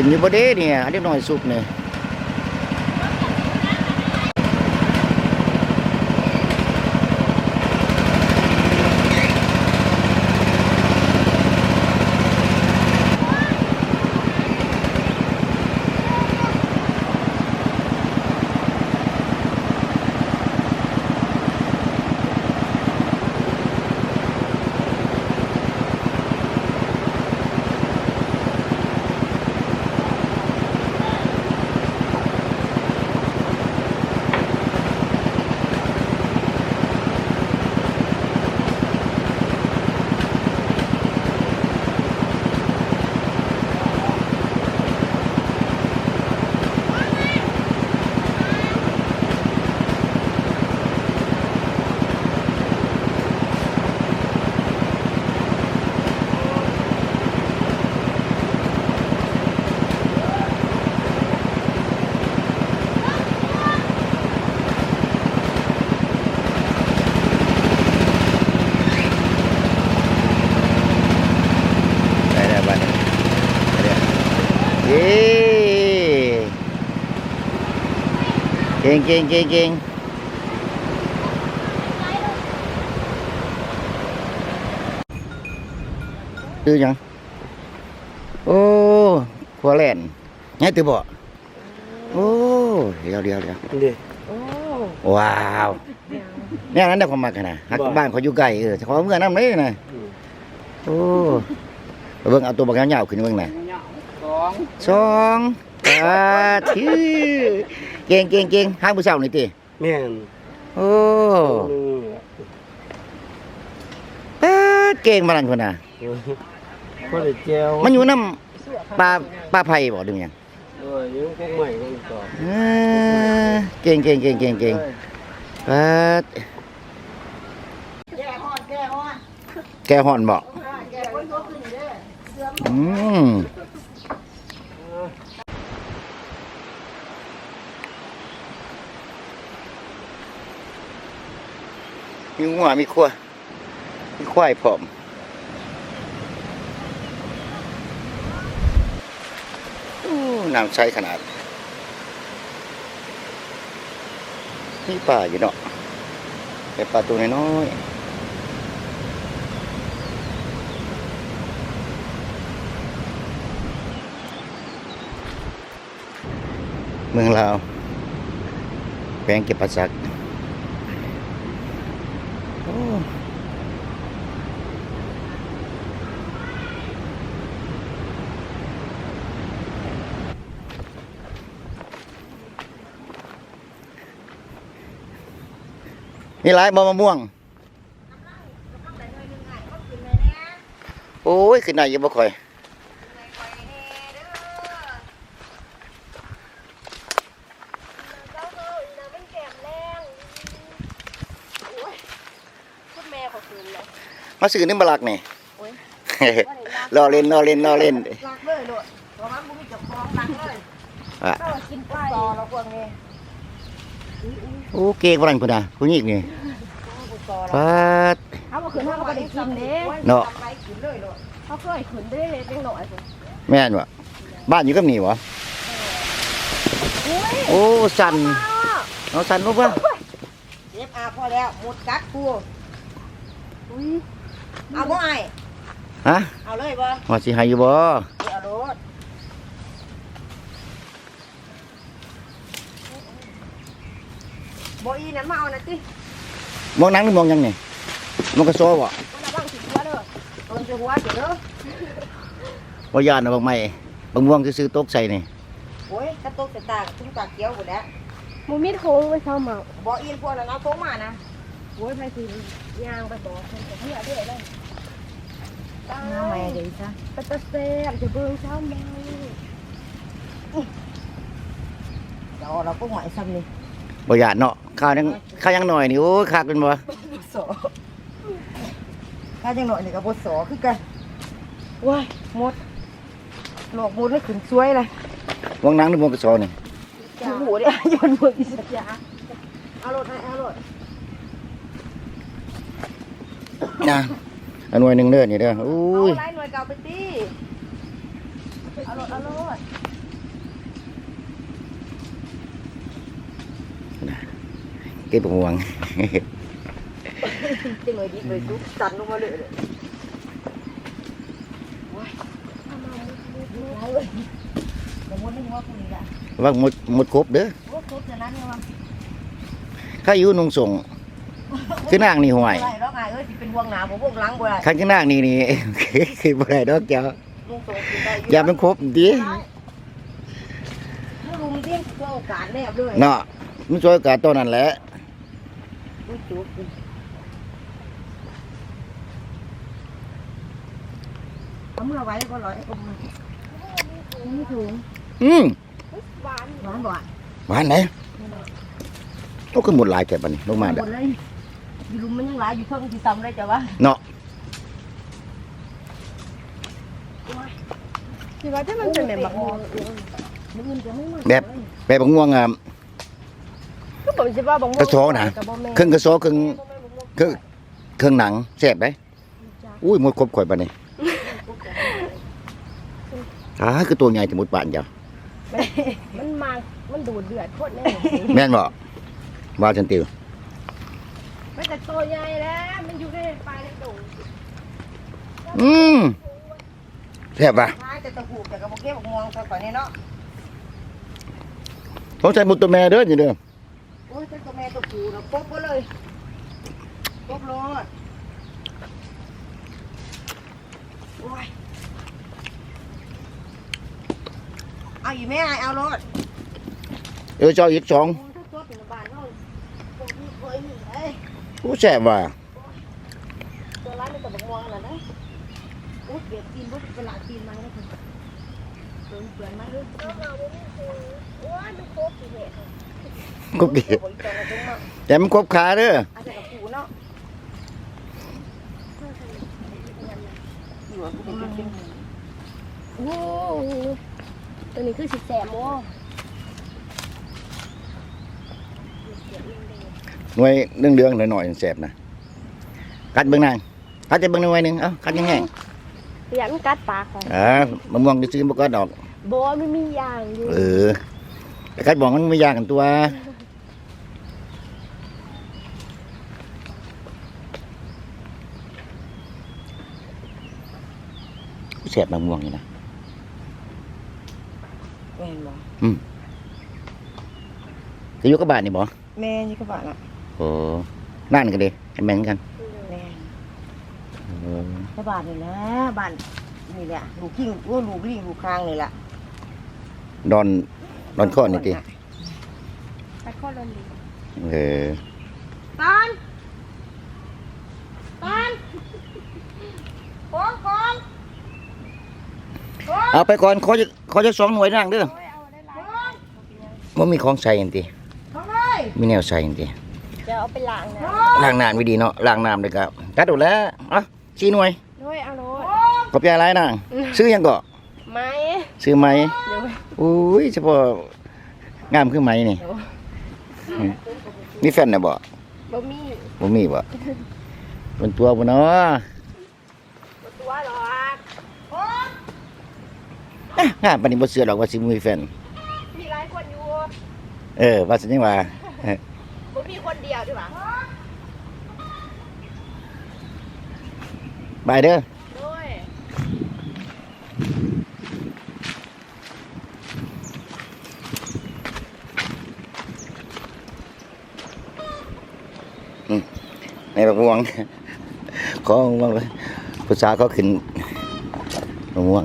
ขึ้นอยู่บ่เด้เนี่ยอันนี้น้อยสุกเนี่ยได้แล้วบัดนี้ได้แล้วเย้ เก่งเก่งเก่งเก่งคือหยังโอ้ขัวแล่นไงตือบ่โอ้เดี๋ยวเดี๋ยวเดี๋ยวนี่โอ้ว้าวเนี่ยนั้นได้ความมักนะฮักบ้านเขาอยู่ไกลเออเขาเอาเมื่อน้ำเลยนะโอ้เบิ่งเอาตัวบักยาวๆขึ้นเบิ่งน่ะสองสองตาทือ เก่งเก่งเก่งห้างผู้เช่านี่ติแม่นโอ้หนึ่งปาดเก่งมานั่นคนน่ะก็ได้เจียวมันอยู่น้ำปลาปลาไผ่บ่ดึงหยังเออยังพวกใหม่ก็ต่อเออเก่งเก่งเก่งเก่งเก่งปาดแก่อ่อนแก่อ่อนแกห่อนบ่แก่คนตัวขึ้นเด้ออืม มีหัวมีขั้วมีควายผอมน้ำใสขนาด มีป่าอยู่เนาะแต่ป่าตัวน้อยเมืองลาวแขวงเก็บปัสสัก โอ้มีหลายบ่มะม่วง โอ้ยขึ้นได้อยังบ่ค่อย เจ้าเอ้ยนะมันแก่แรงโอ้ยคุณแม่เขาคืนเลยมาซื้อนี่มาลักนี่โอ้ยรอเล่นรอเล่นรอเล่นรักเลยโลดเพราะว่าบุ้มีเจ้าของรักเลยอะก็กินไปต่อแล้วพวกนี้โอ้เก่งบ่นั่นพุ่นน่ะผู้หญิงนี่กูต่อแล้วปาดเอามาขึ้นเขาก็ได้กินเด้เนาะไปกินเลยโลดเขาเคยขึ้นได้เล็กน้อยพุ่นแม่นบ่บ้านอยู่กับนี่บ่อุ้ยโอ้สั่นเอาสั่นลูกว่าเจ็บอาพอแล้วหมดกัดกูอุ้ย เอาบ่ไอ้ฮะเอาเลยบ่ว่าสิให้อยู่บ่เอาโลดบ่อีนั้นมาเอานะติมองหนังหรือมองหยังนี่มองกระโซบ่มันระวังสิหัวเด้อโดนสิหัวเด้อบ่ย่านนะบักไม้บักม่วงซื้อๆตกใส่นี่โอ้ยกระตุกแต่ตาตุ้งตาเขียวหมดแล้วมูมิดโค้งไปเช้าเมาบ่อีนพวกนั้นเอาโตมานะ โอ้ยไปสิยางไปบอกคนจะเพื่อด้วยได้น้าแม่เด้ซะไปตะเซ่บจะเบิ่งเช้าเมาเดี๋ยวเราพวกใหม่ซ้ำนี่บ่ย่านเนาะข้าวยังข้าวยังหน่อยนี่โอ้ยคักเป็นบ่บ่สอถ้าจังหน่อยนี่ก็บ่สอคือกันว้ายหมดโลกหมดเลยขึ้นสวยเลยมองหนังหรือมองกระโซนี่หูเด้ยนมืออีสักอย่างเอาโลดให้เอาโลด นะอันหน่วยหนึงเด้อนี่เด้ออุ้ยเอาไล่หน่วยเก่าไปตีไปเอารถเอารถเก็บห่วงจังเลยดิเลยทุกสั่นลงมาเลยเลยโอ้ยเอามาเอาเลยเดี๋ยวมดนึงว่าคนนี้ละว่าหมดหมดครบเด้อโอ้ครบจะนั้นเนี่ยวะข้าอยู่นุงส่ง คือนางนี่ห่วยอะไรร้องไห้เอ้ยสิเป็นวงหนาบ่วงหลังบ่ได้คันคือนางนี่นี่ คือบ่ได้ดอกเจ้าลุงโตกินได้อย่าเป็นครบดิถ้าลุงเตี้ยนก็โอกาสแนบด้วยเนาะมันช่วยกับตัวนั้นแหละอุ้ยจุกเอามือไว้ก็ร้อยอมนี่ถุงอืมหวานหวานบ่หวานไหนโอ้คือหมดหลายแก่บัดนี้ลงมาหเด้อมดเลย อยู่ลุมมันยังหลายอยู่เพิ่งที่ซ้ำได้จ้ะวะเนาะคิดว่าที่มันเป็นแบบบักม่วงมื้ออื่นจะไม่มาแบบแบบบักม่วงอะก็ผมคิดว่าบักม่วงกระโซนะกับบ่แม่นครึ่งกระโซครึ่งครึ่งครึ่งหนังแซ่บไหมอุ้ยหมดครบข่อยบัดนี้อ่าคือตัวใหญ่แต่หมดปานจ้ะมันมามันดูดเดือดโคตรแน่แม่นบ่ว่าจันติว มันแต่ตัวใหญ่แล้ว มันอยู่ในปลายในโดงอืมแซ่บป่ะท้ายแต่ตะกูแต่กระบอกเก็บบอกมองซะก่อนนี่เนาะต้องใช้หมดตัวแม่เด้อนี่เด้อโอ้ยแต่ตัวแม่ตัวกูนะปุ๊บไปเลยปุ๊บรถโอ้ยเอาอีแม่เอารถเออเจ้าอีกสองมึงทุกตัวเป็นบ้านเนาะพวกนี้เคยมีเอ้ย อู้แซ่บว่ะตัวร้ายมันแต่บอกมองน่ะนะโอ้ยเก็บตีนบ่เป็นหลานตีนมาแล้วคุณเปลือนเปลือนมาเลยโอ้ยมันโคตรเด็ดก็ดีโอ้ยตัวกระตุ้งมาแต่มันครบขาเด้ออาจจะกับกูเนาะอยู่กับกูเป็นเป็นโอ้ตัวนี้คือสิแสบโม่ หน่วยเรื่องเรื่องๆหน่อยๆแซ่บนะกัดเบิ่งนางกัดจะเบิ่งหน่อยหนึงเอ้ากัดยังไงอยากมันกัดปากของอ่ามะม่วงจะซื้อบ่ก็ดอกบอไม่มียางอยู่เออแต่กัดบอกมันไม่ยากกันตัวแซ่บมะม่วงนี่นะแม่นบ่จะอยู่กับบ้านนี่บ่แม่นี่ก็บ้านละ โอ้นั่นกันดิให้แม่งกันแม่เออก็บ้านนี่แหละบ้านนี่แหละลูกกิ้งว่าลูกลิงลูกคางนี่แหละดอนดอนข้อนี่ติแต่ข้อลนดีเออตอนตอนกองกองเอาไปก่อนขอจะขอจะสองหน่วยนั่งเด้อโอ้ยเอาได้หลายว่ามีของใส่อันติทำไมมีแนวใส่อันติ จะเอาไปล้างนะล้างน้ำไม่ดีเนาะล้างน้ำเลยครับกัดดูแล้วอะสี่หน่วยด้วยเอาโรดขอบใจอะไรนางซื้อยังก็ไหมซื้อไหมเดี๋ยวอุ้ยเฉพาะงามคือไหมนี่อืมมีแฟนน่ะบ่บ่มีบ่มีบ่เป็นตัวบ่เนาะบ่ตัวหรอกอะงามปานนี้บ่เชื่อหรอกว่าสิมีแฟนมีหลายคนอยู่เออว่าสิยังว่าเออบ่ มีคนเดียวดีกว่าบายเด้อด้วยในบักม่วง ขอมะม่วงเลยผู้สาวเขาขึ้นมะม่วง